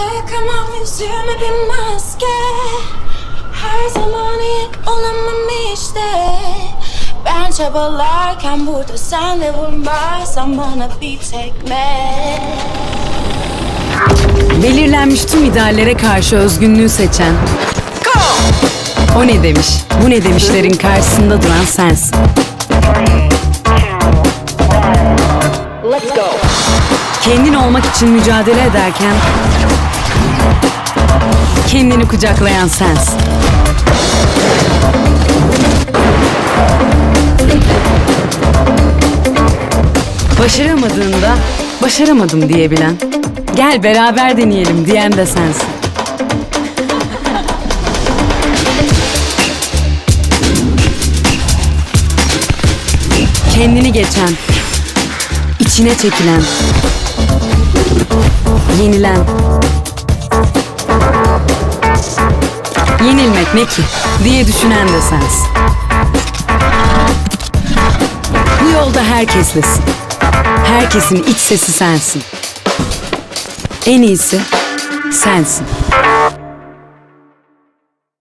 Takamam yüzüme bir maske Her zaman iyi olamam işte Ben çabalarken burada sen de vurmazsan bana bir tekme Belirlenmiş tüm ideallere karşı özgünlüğü seçen. O ne demiş? Bu ne demişlerin karşısında duran sensin. Kendin olmak için mücadele ederken kendini kucaklayan sensin. Başaramadığında başaramadım diyebilen, gel beraber deneyelim diyen de sensin. Kendini geçen, içine çekilen, yenilen. Yenilmek ne ki diye düşünen de sensin. Bu yolda herkeslesin. Herkesin iç sesi sensin. En iyisi sensin.